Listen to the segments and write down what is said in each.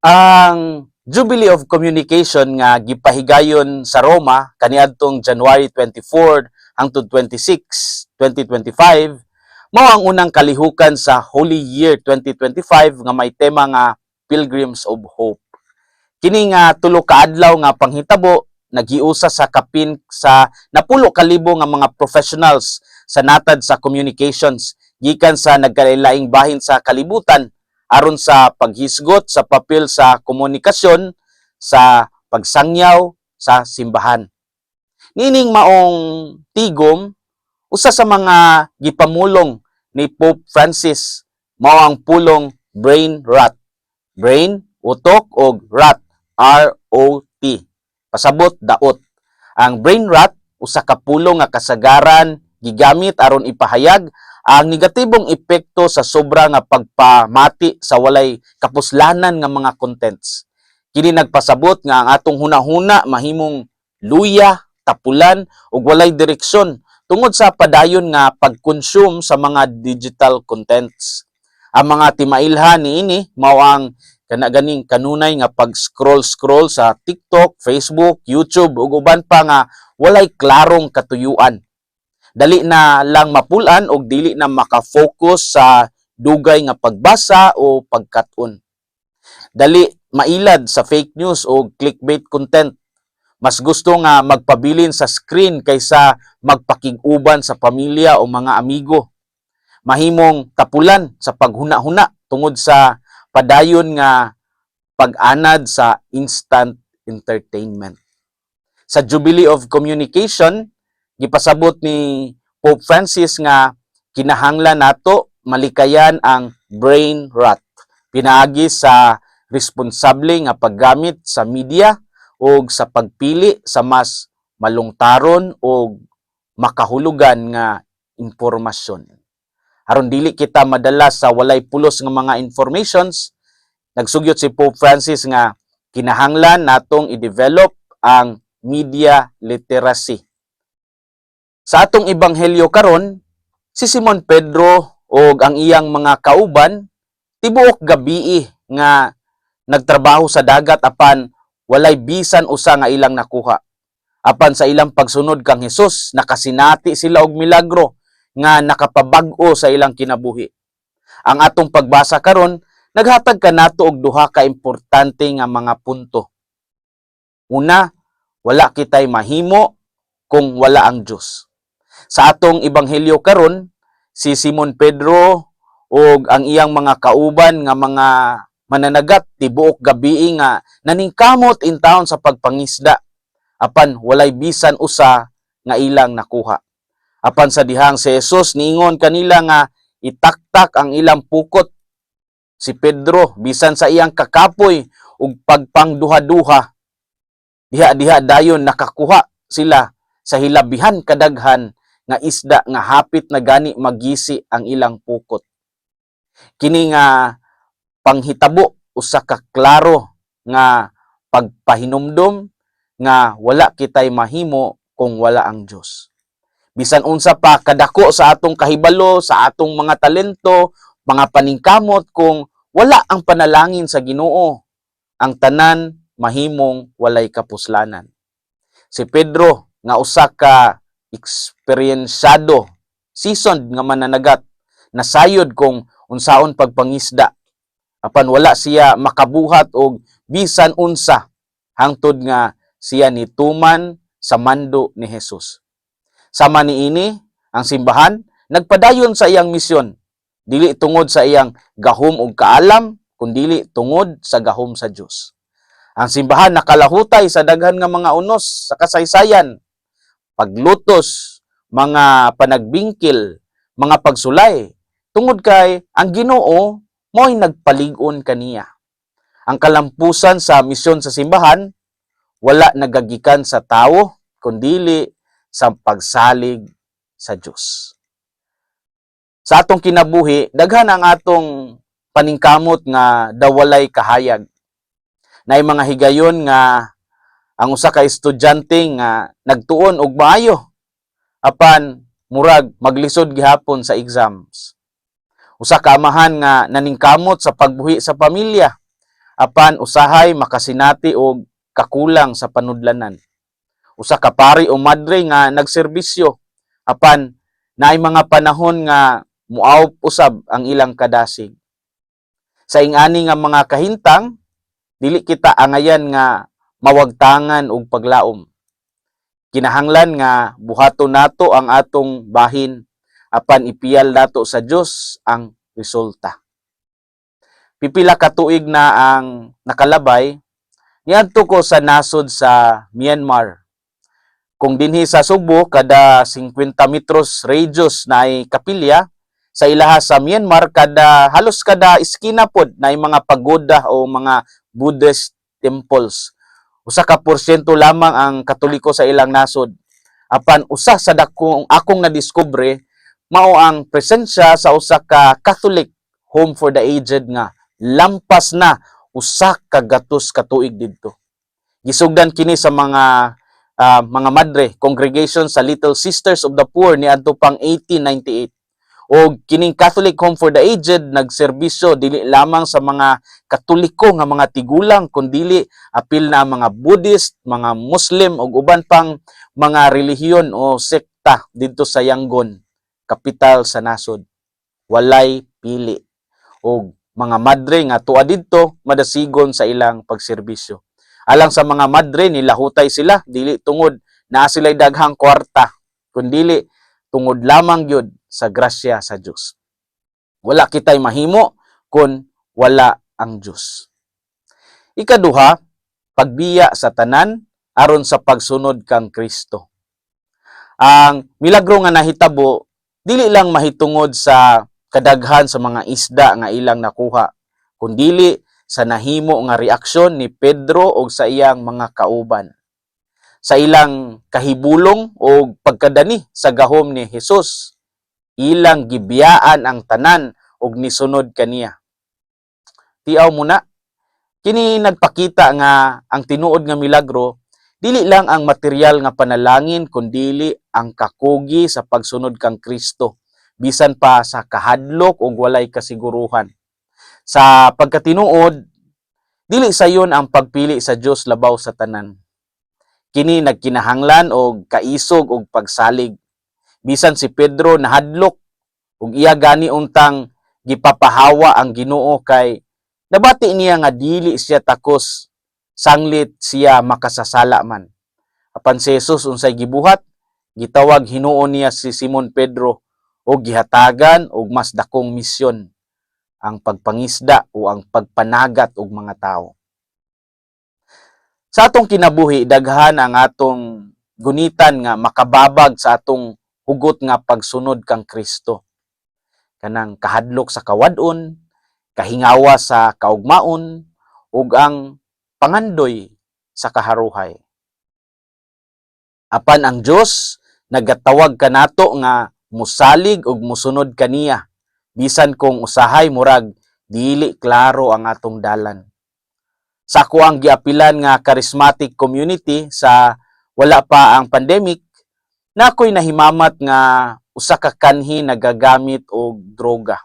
Ang Jubilee of Communication nga gipahigayon sa Roma kaniadtong January 24 hangtod 26, 2025 mao ang unang kalihukan sa Holy Year 2025 nga may tema nga Pilgrims of Hope. Kini nga tulo ka adlaw nga panghitabo nagiusa sa kapin sa napulo ka nga mga professionals sa natad sa communications gikan sa nagkalain bahin sa kalibutan aron sa paghisgot sa papel sa komunikasyon sa pagsangyaw sa simbahan. Nining maong tigom usa sa mga gipamulong ni Pope Francis mao ang pulong brain rot. Brain utok og rot R O T. Pasabot daot. Ang brain rot usa ka pulong nga kasagaran gigamit aron ipahayag ang negatibong epekto sa sobra nga pagpamati sa walay kapuslanan nga mga contents. Kini nagpasabot nga ang atong hunahuna mahimong luya, tapulan ug walay direksyon tungod sa padayon nga pag-consume sa mga digital contents. Ang mga timailhan niini mao ang kana ganing kanunay nga pag-scroll-scroll sa TikTok, Facebook, YouTube ug uban pa nga walay klarong katuyuan dali na lang mapulan og dili na makafocus sa dugay nga pagbasa o pagkat-on. Dali mailad sa fake news o clickbait content. Mas gusto nga magpabilin sa screen kaysa magpakig-uban sa pamilya o mga amigo. Mahimong tapulan sa paghuna-huna tungod sa padayon nga pag-anad sa instant entertainment. Sa Jubilee of Communication, gipasabot ni Pope Francis nga kinahanglan nato malikayan ang brain rot pinaagi sa responsable nga paggamit sa media o sa pagpili sa mas malungtaron o makahulugan nga impormasyon. Aron dili kita madala sa walay pulos nga mga informations, nagsugyot si Pope Francis nga kinahanglan natong i-develop ang media literacy sa atong ebanghelyo karon, si Simon Pedro o ang iyang mga kauban tibuok gabii nga nagtrabaho sa dagat apan walay bisan usa nga ilang nakuha. Apan sa ilang pagsunod kang Hesus, nakasinati sila og milagro nga nakapabag-o sa ilang kinabuhi. Ang atong pagbasa karon naghatag kanato og duha ka importante nga mga punto. Una, wala kitay mahimo kung wala ang Dios. Sa atong ebanghelyo karon, si Simon Pedro ug ang iyang mga kauban nga mga mananagat tibuok gabi nga naningkamot in town sa pagpangisda apan walay bisan usa nga ilang nakuha. Apan sa dihang si Jesus niingon kanila nga itaktak ang ilang pukot si Pedro bisan sa iyang kakapoy ug pagpangduha-duha diha-diha dayon nakakuha sila sa hilabihan kadaghan nga isda nga hapit na gani magisi ang ilang pukot. Kini nga panghitabo usa ka klaro nga pagpahinumdom nga wala kitay mahimo kung wala ang Dios. Bisan unsa pa kadako sa atong kahibalo, sa atong mga talento, mga paningkamot kung wala ang panalangin sa Ginoo, ang tanan mahimong walay kapuslanan. Si Pedro nga usa ka eksperyensyado, seasoned nga mananagat, nasayod kung unsaon pagpangisda. Apan wala siya makabuhat og bisan unsa hangtod nga siya nituman sa mando ni Jesus. Sama niini ang simbahan nagpadayon sa iyang misyon dili tungod sa iyang gahom ug kaalam kundili tungod sa gahom sa Dios. Ang simbahan nakalahutay sa daghan nga mga unos sa kasaysayan paglutos, mga panagbingkil, mga pagsulay. Tungod kay ang Ginoo mo'y nagpalig-on kaniya. Ang kalampusan sa misyon sa simbahan wala nagagikan sa tao kundili sa pagsalig sa Dios. Sa atong kinabuhi, daghan ang atong paningkamot nga dawalay kahayag. Nay mga higayon nga ang usa ka estudyante nga nagtuon og maayo apan murag maglisod gihapon sa exams. Usa ka amahan nga naningkamot sa pagbuhi sa pamilya apan usahay makasinati og kakulang sa panudlanan. Usa ka pari o madre nga nagserbisyo apan naay mga panahon nga muaw usab ang ilang kadasig. Sa ingani nga mga kahintang dili kita angayan nga mawagtangan og paglaom. Kinahanglan nga buhaton nato ang atong bahin apan ipiyal nato sa Dios ang resulta. Pipila ka tuig na ang nakalabay niadto ko sa nasod sa Myanmar. Kung dinhi sa Subo kada 50 metros radius na ay kapilya sa ilaha sa Myanmar kada halos kada iskina pod na mga pagoda o mga Buddhist temples. Usa ka porsyento lamang ang Katoliko sa ilang nasod. Apan usa sa dakong akong nadiskubre mao ang presensya sa usa ka Catholic home for the aged nga lampas na usa ka gatos ka tuig didto. Gisugdan kini sa mga ah, mga madre congregation sa Little Sisters of the Poor ni adto pang 1898 o kining Catholic Home for the Aged nagserbisyo dili lamang sa mga Katoliko nga mga tigulang kundili apil na mga Buddhist, mga Muslim ug uban pang mga relihiyon o sekta didto sa Yangon, kapital sa nasod. Walay pili og mga madre nga tuwa didto madasigon sa ilang pagserbisyo. Alang sa mga madre nilahutay sila dili tungod naa sila'y daghang kwarta kundili tungod lamang gyud sa grasya sa Dios. Wala kitay mahimo kun wala ang Dios. Ikaduha, pagbiya sa tanan aron sa pagsunod kang Kristo. Ang milagro nga nahitabo dili lang mahitungod sa kadaghan sa mga isda nga ilang nakuha, kundili sa nahimo nga reaksyon ni Pedro og sa iyang mga kauban. Sa ilang kahibulong o pagkadani sa gahom ni Hesus, ilang gibiyaan ang tanan og nisunod kaniya. Tiaw mo na, kini nagpakita nga ang tinuod nga milagro dili lang ang material nga panalangin kundili ang kakugi sa pagsunod kang Kristo bisan pa sa kahadlok ug walay kasiguruhan. Sa pagkatinuod, dili sayon ang pagpili sa Dios labaw sa tanan. Kini nagkinahanglan og kaisog og pagsalig. Bisan si Pedro nahadlok ug iya gani untang gipapahawa ang Ginoo kay nabati niya nga dili siya takos sanglit siya makasasala man. Apan si Jesus unsay gibuhat, gitawag hinuon niya si Simon Pedro o gihatagan og mas dakong misyon ang pagpangisda o ang pagpanagat og mga tao. Sa atong kinabuhi daghan ang atong gunitan nga makababag sa atong hugot nga pagsunod kang Kristo. Kanang kahadlok sa kawadon, kahingawa sa kaugmaon, ug ang pangandoy sa kaharuhay. Apan ang Dios nagatawag kanato nga musalig ug musunod kaniya bisan kung usahay murag dili klaro ang atong dalan. Sa ako ang giapilan nga charismatic community sa wala pa ang pandemic, na ako'y nahimamat nga usa ka kanhi nagagamit og droga.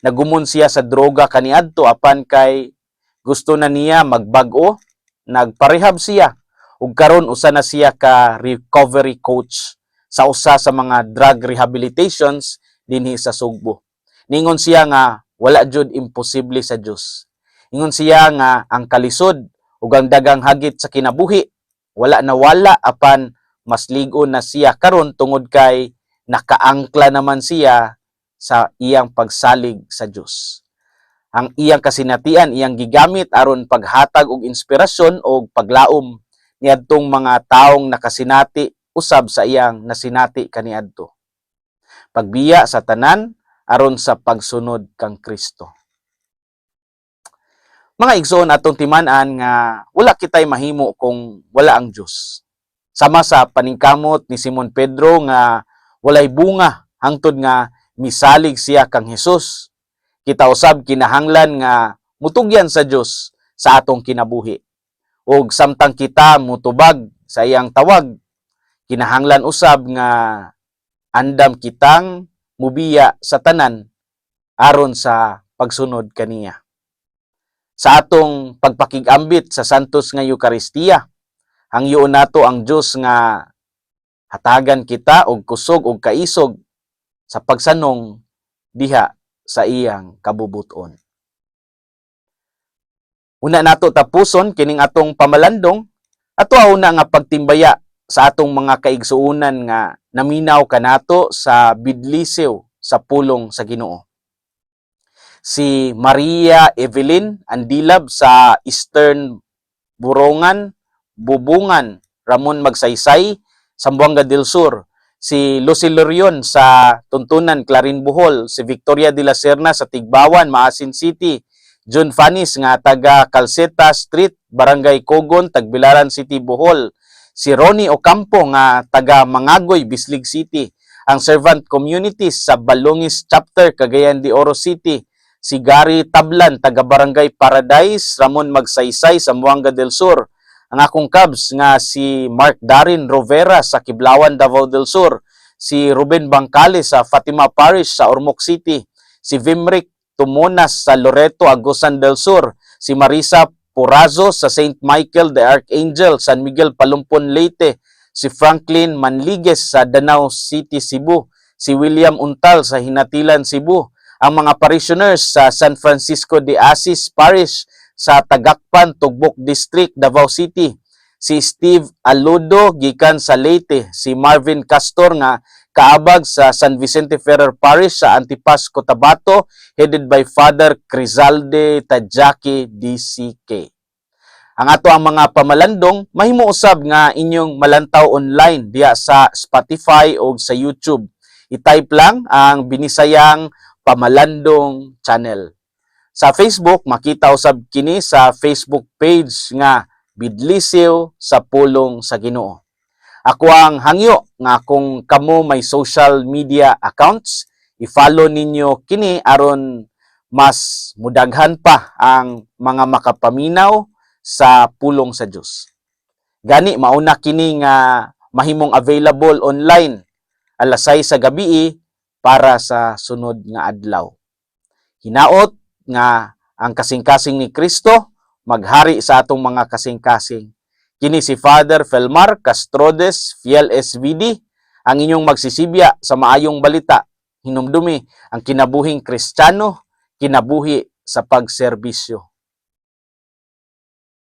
Nagumon siya sa droga kaniadto apan kay gusto na niya magbag-o, nagparehab siya ug karon usa na siya ka recovery coach sa usa sa mga drug rehabilitations dinhi sa Sugbo. Ningon siya nga wala jud imposible sa Dios. Ingon siya nga ang kalisod ug ang dagang hagit sa kinabuhi wala na wala apan mas ligo na siya karon tungod kay nakaangkla naman siya sa iyang pagsalig sa Dios. Ang iyang kasinatian iyang gigamit aron paghatag og inspirasyon o paglaom niadtong mga taong nakasinati usab sa iyang nasinati kaniadto. Pagbiya sa tanan aron sa pagsunod kang Kristo. Mga igsoon atong timan-an nga wala kitay mahimo kung wala ang Dios. Sama sa paningkamot ni Simon Pedro nga walay bunga hangtod nga misalig siya kang Hesus. Kita usab kinahanglan nga mutugyan sa Dios sa atong kinabuhi. Ug samtang kita mutubag sa iyang tawag, kinahanglan usab nga andam kitang mubiya sa tanan aron sa pagsunod kaniya. Sa atong pagpakigambit sa santos nga Eucharistia. Hangyo nato ang Dios nga hatagan kita og kusog og kaisog sa pagsanong diha sa iyang kabubuton. Una nato tapuson kining atong pamalandong ato una nga pagtimbaya sa atong mga kaigsuunan nga naminaw kanato sa bidlisew sa pulong sa Ginoo. Si Maria Evelyn Andilab sa Eastern Burongan, Bubungan, Ramon Magsaysay, Sambuanga del Sur. Si Lucy Lorion sa Tuntunan, Clarin Bohol. Si Victoria de la Serna sa Tigbawan, Maasin City. John Fanis nga taga Calceta Street, Barangay Kogon, Tagbilaran City, Bohol. Si Ronnie Ocampo nga taga Mangagoy, Bislig City. Ang Servant Communities sa Balongis Chapter, Cagayan de Oro City. Si Gary Tablan, taga Barangay Paradise, Ramon Magsaysay, Zamboanga del Sur. Ang akong Cubs nga si Mark Darin Rovera sa Kiblawan, Davao del Sur. Si Ruben Bangkali sa Fatima Parish sa Ormoc City. Si Vimric Tumunas sa Loreto, Agusan del Sur. Si Marisa Purazo sa St. Michael the Archangel, San Miguel, Palumpon, Leyte. Si Franklin Manligues sa Danau City, Cebu. Si William Untal sa Hinatilan, Cebu. Ang mga parishioners sa San Francisco de Assis Parish sa Tagakpan, Tugbok District, Davao City. Si Steve Aludo gikan sa Leyte, si Marvin Castor nga kaabag sa San Vicente Ferrer Parish sa Antipas, Cotabato, headed by Father Crizalde Tajaki DCK. Ang ato ang mga pamalandong mahimo usab nga inyong malantaw online diya sa Spotify o sa YouTube. I-type lang ang binisayang pamalandong channel. Sa Facebook, makita usab kini sa Facebook page nga Bidlisiw sa Pulong sa Ginoo. Ako ang hangyo nga kung kamo may social media accounts, i-follow ninyo kini aron mas mudaghan pa ang mga makapaminaw sa pulong sa Dios. Gani mauna kini nga mahimong available online alas 6 sa gabi para sa sunod nga adlaw. Hinaot nga ang kasing-kasing ni Kristo maghari sa atong mga kasing-kasing. Kini si Father Felmar Castrodes, Fiel SVD, ang inyong magsisibya sa maayong balita. Hinumdumi ang kinabuhing Kristiyano, kinabuhi sa pagserbisyo.